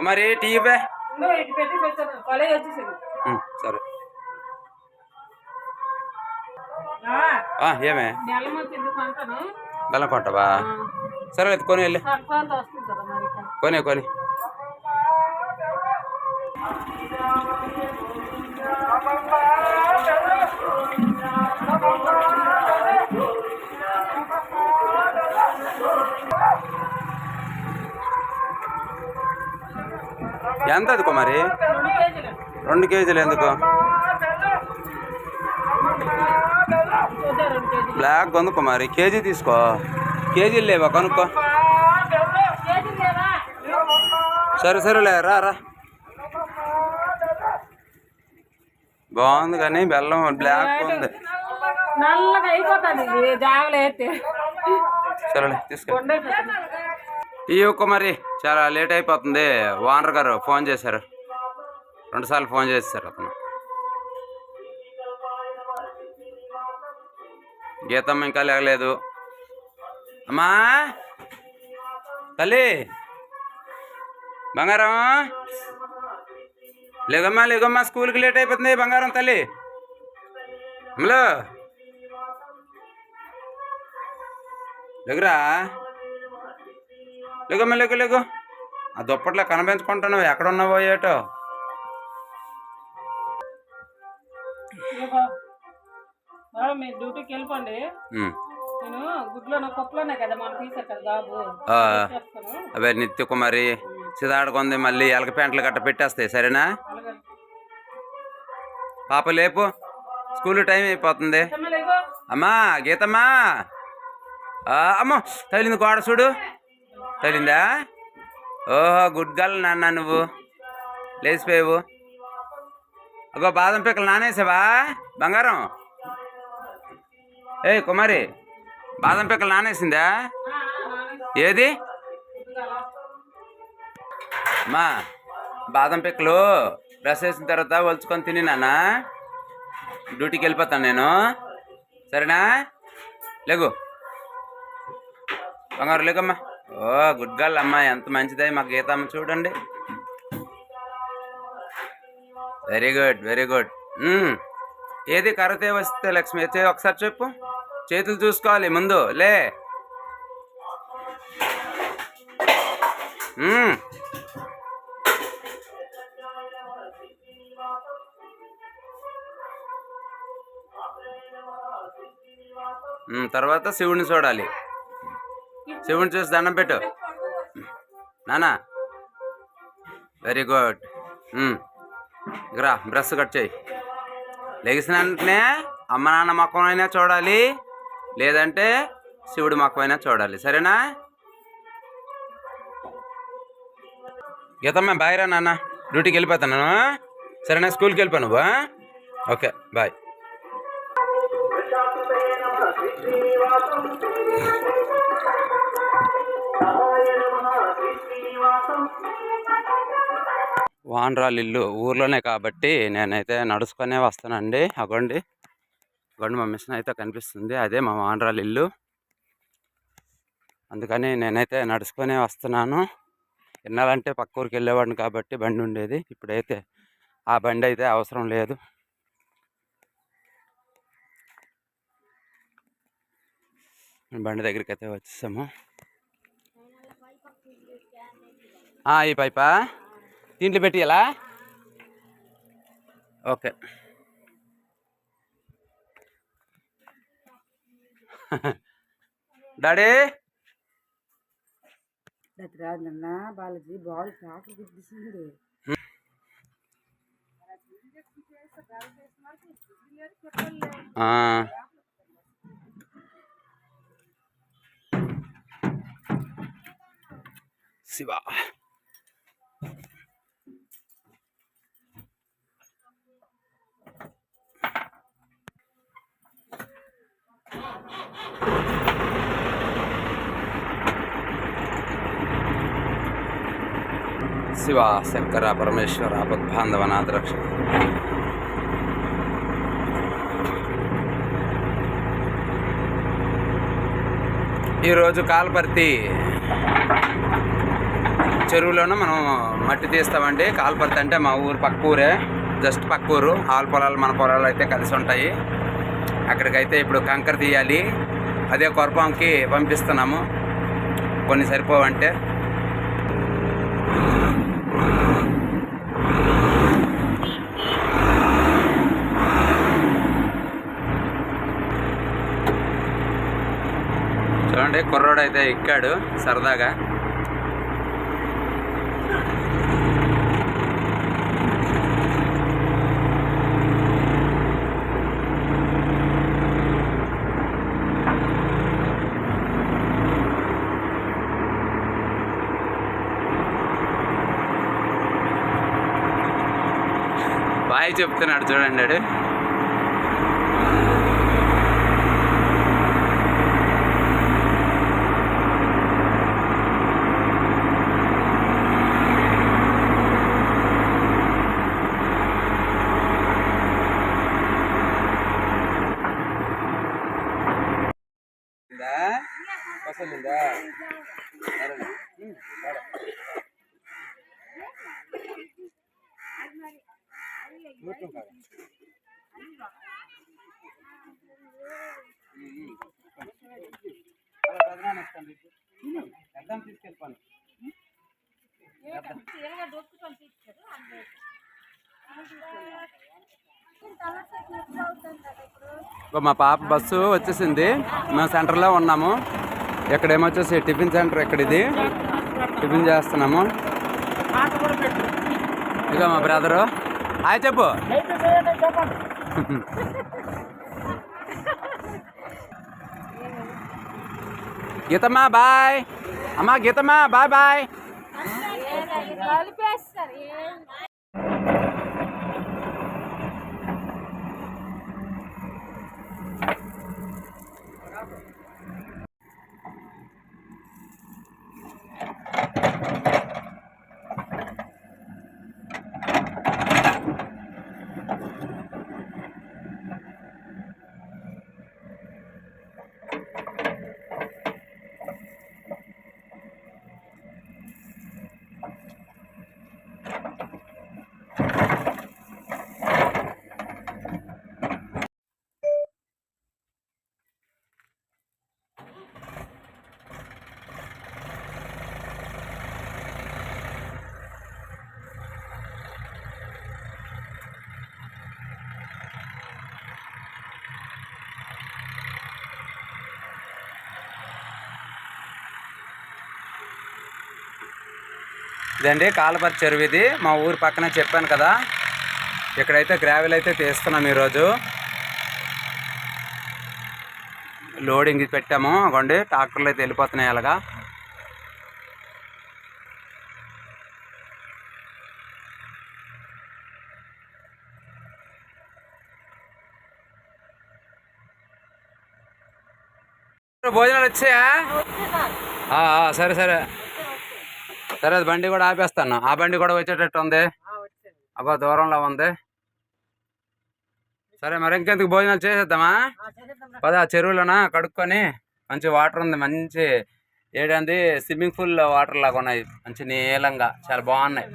కుమారి tea ఇవ్వే సరే. ఆ, ఆ, ఏమే? బెల్లం కొంటావా సరే అయితే కొని వెళ్ళి. సంక్రాంతి వస్తుంది కదా మరి ఎంత అది కుమారి రెండు కేజీలు ఎందుకు? బ్లాక్ ఉంది కుమారి కేజీ తీసుకో. కేజీలు లేవా కనుక్కో. సరే సరేలే రా రా. బాగుంది కానీ బెల్లం బ్లాక్ ఉంది. నల్లగా అయిపోతుంది సరేలే తీసుకో. ఈ ఒక్క మరి. చాలా లేట్ అయిపోతుంది. ఓనర్ గారు ఫోన్ చేశారు. రెండుసార్లు ఫోన్ చేశారు అతను. గీతమ్మ ఇంకా లేగలేదు. అమ్మా! తల్లి! బంగారం! లేదమ్మా లేదమ్మా స్కూల్కి లేట్ అయిపోతుంది బంగారం తల్లి. అమ్మలో! దగ్గరా! లేగమ్మా లేగు లేగు. ఆ దుప్పట్లో కనిపించుకుంటున్నావు ఎక్కడ ఉన్నావో ఏటో మీరు డ్యూటీకి వెళ్ళిపోండి. నేను కొప్పులోనే కదా మనం బాబు అవే నిత్య కుమారి సిదాడుకుంది మళ్ళీ ఎలక పెంటలు గట్ట పెట్టేస్తాయి సరేనా? పాప లేపు. స్కూల్ టైం అయిపోతుంది. అమ్మా గీతమ్మా. అమ్మో తగిలింది గోడ చూడు. తోలిందా ఓహో గుడ్ గర్ల్ నాన్న నువ్వు. లేచిపోయావు. అగో బాదం పిక్కలు నానేసావా? బంగారం. ఏయ్ కుమారి బాదం పిక్కలు నానేసిందా? ఏది? అమ్మా బాదం పిక్కలు. బ్రష్ వేసిన తర్వాత ఒలుచుకొని తిని నాన్న. డ్యూటీకి వెళ్ళిపోతాను నేను. సరేనా? లేగు. బంగారు లేకమ్మా. ఓ గుడ్ గర్ల్ అమ్మా ఎంత మంచిదే మా గీతమ్మ చూడండి. వెరీ గుడ్ వెరీ గుడ్ ఏది కరతే వస్తే లక్ష్మి? ఒకసారి చెప్పు. చేతులు చూసుకోవాలి ముందు లే. Hmm. Hmm, తర్వాత శివుని చూడాలి. శివుని చూసి దండం పెట్టు. నానా. Very good hmm. రా బ్రష్ కట్ చేయి. లెగిసిన వెంటనే అమ్మ నాన్న మొక్కం అయినా చూడాలి లేదంటే శివుడి మొక్కం అయినా చూడాలి. సరేనా? గీతమ్మ బాయ్ రా నాన్న. డ్యూటీకి వెళ్ళిపోతాను. సరేనా? స్కూల్కి వెళ్ళిపో నువ్వు ఓకే బాయ్ వానరాలు ఇల్లు ఊర్లోనే కాబట్టి నేనైతే నడుచుకునే వస్తానండి. అగోండి. అగోండి మా మిషన్ అయితే కనిపిస్తుంది. అదే మా వానరాలు ఇల్లు అందుకని నేనైతే నడుచుకునే వస్తున్నాను. ఎన్నాలంటే పక్క ఊరికి వెళ్ళేవాడిని కాబట్టి బండి ఉండేది ఇప్పుడైతే ఆ బండి అయితే అవసరం లేదు. బండి దగ్గరికి అయితే వచ్చేసాము ఈ పైపా? దీంట్లో పెట్టి ఎలా ఓకే. డాడీ? రాదన్న బాలాజీ బాల్. శివ. శివ శంకర పరమేశ్వర పద్బాంధవనాథ రక్ష ఈరోజు కాల్పర్తి చెరువులోనూ మనం మట్టి తీస్తామండి. కాల్పర్తి అంటే మా ఊరు పక్క ఊరే జస్ట్ పక్క ఊరు ఆల పొలాలు మన పొలాలు అయితే కలిసి ఉంటాయి. అక్కడికైతే ఇప్పుడు కంకర తీయాలి. అదే కొరపాంకి పంపిస్తున్నాము. కొన్ని సరిపోవంటే. చూడండి కుర్రోడు అయితే ఎక్కాడు సరదాగా. హాయ్ చెప్తున్నాడు చూడండి వాడు. ఉందా? అసలు ఉందా? సరేలే. ఉమ్, వాడు. ఊరుకోం కాదు. ఉమ్, ఉమ్. అలా పెదనాన్న వస్తాను రేపు. పెద్దాన్ని తీసుకెళ్ళిపోను. ఇగో మా పాప బస్సు వచ్చేసింది. మేము సెంటర్లో ఉన్నాము. ఇక్కడేమో వచ్చేసి టిఫిన్ సెంటర్ ఇక్కడ ఇది టిఫిన్ చేస్తున్నాము. ఇక మా బ్రదరు. ఆ చెప్పు. గీతమ్మా బాయ్. అమ్మా గీతమ్మా బాయ్ బాయ్. ఇదండి కాలపరి చెరువు ఇది. మా ఊరు పక్కనే చెప్పాను కదా. ఇక్కడైతే గ్రావెల్ అయితే తీస్తున్నాం ఈరోజు. లోడింగ్ పెట్టాము. అగోండి ట్రాక్టర్లు అయితే వెళ్ళిపోతున్నాయి అలాగా. భోజనాలు వచ్చాయా? సరే సరే. సరే అది బండి కూడా ఆపేస్తాను. ఆ బండి కూడా వచ్చేటట్టు ఉంది. అబ్బా దూరంలో ఉంది. సరే మరి ఇంకెందుకు భోజనాలు చేసేద్దామా? పద ఆ చెరువులోన కడుక్కొని మంచి వాటర్ ఉంది. మంచి ఏడంది స్విమ్మింగ్ పూల్ వాటర్ లాగా ఉన్నాయి. మంచి నీలంగా. చాలా బాగున్నాయి.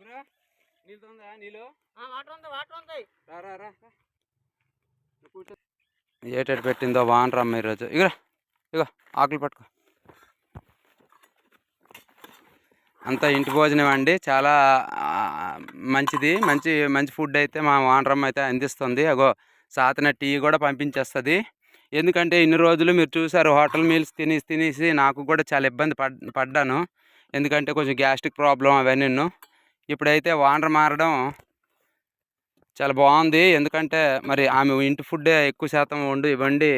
నీళ్ళు ఉందా నీళ్ళు? వాటర్ ఉంది వాటర్ ఉంది. రా ఏటెట్ పెట్టిందో వానరమ్మ ఈరోజు ఇగో ఇగో ఆకులు పట్టుకో. అంతా ఇంటి భోజనం అండి. చాలా మంచిది. మంచి మంచి ఫుడ్ అయితే మా వానరమ్మ అయితే అందిస్తుంది. అగో సాతన టీ కూడా పంపించేస్తుంది. ఎందుకంటే ఇన్ని రోజులు మీరు చూసారు హోటల్ మీల్స్ తినేసి తినేసి నాకు కూడా చాలా ఇబ్బంది పడ్ పడ్డాను. ఎందుకంటే కొంచెం గ్యాస్ట్రిక్ ప్రాబ్లం అవన్నీ. ఇప్పుడైతే వానర్ మారడం చాలా బాగుంది. ఎందుకంటే మరి ఆమె ఇంటి ఫుడ్డే ఎక్కువ శాతం వండి వండి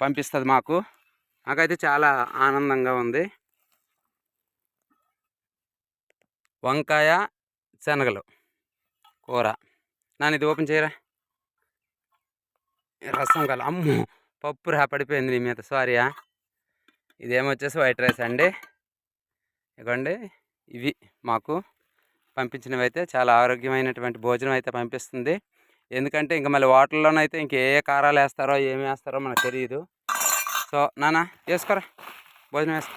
పంపిస్తుంది మాకు. నాకైతే చాలా ఆనందంగా ఉంది. వంకాయ శనగలు కూర. నాన్న ఇది ఓపెన్ చేయరా? రసం కల అమ్ము! పప్పు రా పడిపోయింది నీ మీద. సారీయా ఇదేమొచ్చేసి వైట్ రైస్ అండి. ఇవ్వండి ఇవి మాకు. పంపించినవి అయితే చాలా ఆరోగ్యమైనటువంటి భోజనం అయితే పంపిస్తుంది. ఎందుకంటే ఇంకా మళ్ళీ వాటర్లోనైతే ఇంక ఏ కారాలు వేస్తారో ఏమి వేస్తారో మనకు తెలియదు సో నానా వేసుకోరా? భోజనం వేసుకో.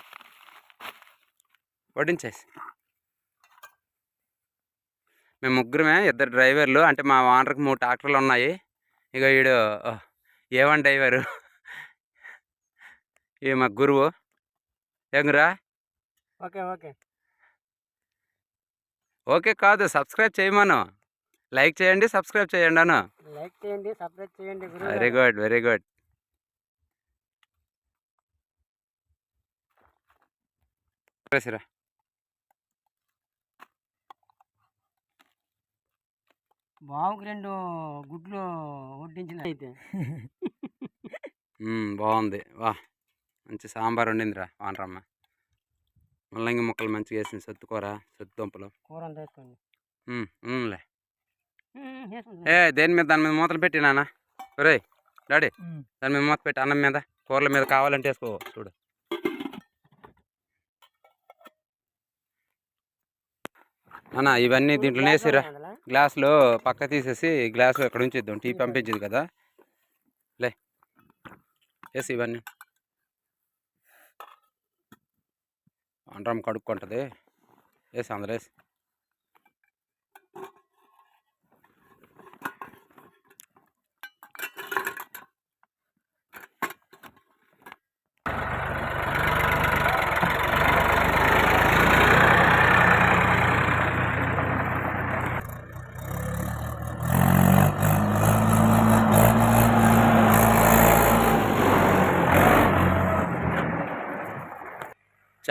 వడ్డించేసి. మేము ముగ్గురమే ఇద్దరు డ్రైవర్లు అంటే మా ఓనర్కి మూడు ట్రాక్టర్లు ఉన్నాయి. ఇక వీడు ఏ వన్ డ్రైవరు. ఈ మా గురువు. ఏంగురా ఓకే ఓకే. ఓకే కాదు. సబ్స్క్రైబ్ చేయమను. లైక్ చేయండి సబ్స్క్రైబ్ చేయండి అను. లైక్ చేయండి సబ్స్క్రైబ్ చేయండి వెరీ గుడ్ వెరీ గుడ్. రా బావుకి రెండు గుడ్లు వడ్డించిన. అయితే. బాగుంది వా మంచి సాంబార్ వండిందిరా వానరమ్మ. ముల్లంగి ముక్కలు మంచిగా వేసింది సత్తుకూర సత్తు దుంపలు. కూర. ఉమ్, వేసుకోండి. ఏ దేని మీద? దాని మీద మూతలు పెట్టి నాన్న. ఒరే డాడీ. దాని మీద మూత పెట్టి అన్నం మీద కూరల మీద కావాలంటే వేసుకో చూడు. అన్న ఇవన్నీ దీంట్లో వేసిరా గ్లాసులో పక్క తీసేసి గ్లాసులో ఎక్కడ ఉంచిద్దాం? టీ పంపించింది కదా. లే వేసి ఇవన్నీ. అండ్రం కడుక్కుంటుంది. వేసి అందులో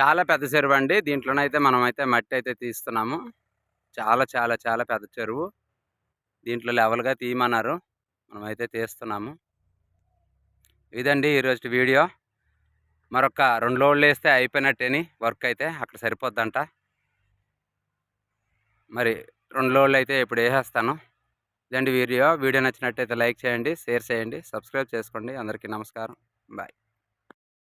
చాలా పెద్ద చెరువు అండి. దీంట్లోనైతే మనం అయితే మట్టి అయితే తీస్తున్నాము. చాలా చాలా చాలా పెద్ద చెరువు. దీంట్లో లెవెల్గా తీయమన్నారు. మనమైతే తీస్తున్నాము. ఇదండి ఈరోజు వీడియో. మరొక రెండు లోడ్లు వేస్తే అయిపోయినట్టేని వర్క్ అయితే అక్కడ సరిపోద్దంట. మరి రెండు లోడ్లు అయితే ఇప్పుడు వేసేస్తాను. ఇదండి వీడియో. వీడియో నచ్చినట్టయితే లైక్ చేయండి షేర్ చేయండి సబ్స్క్రైబ్ చేసుకోండి. అందరికీ నమస్కారం. బాయ్.